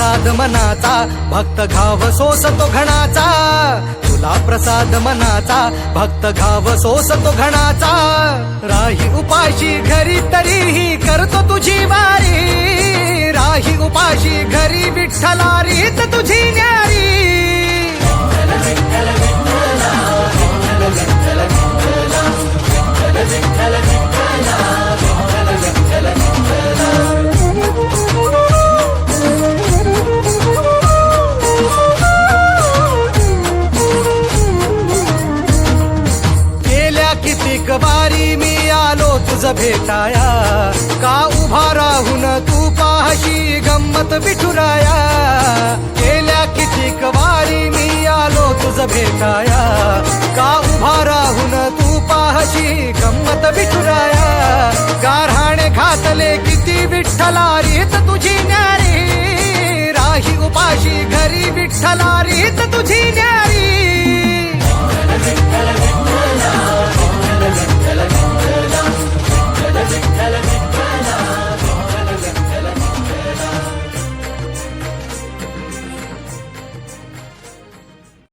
मनाचा भक्त घाव सोसतो घणाचा. तुला प्रसाद मनाचा भक्त घाव सोसतो घणाचा. राही उपाशी घरी तरीही करतो तुझी वारी. राही उपाशी घरी विठ्ठला रीत तुझी एक बारी मी आलो तुझ भेटाया का उभा राहून तू पाहशी गंमत विठुराया. गेल्या कितीक वारी मी आलो तुझ भेटाया का उभा राहून तू पाहशी गंमत विठुराया. गारहाणे घातले किती विठ्ठला रीत तुझी न्यारी. राही उपाशी घरी विठ्ठला रीत तुझी न्यारी.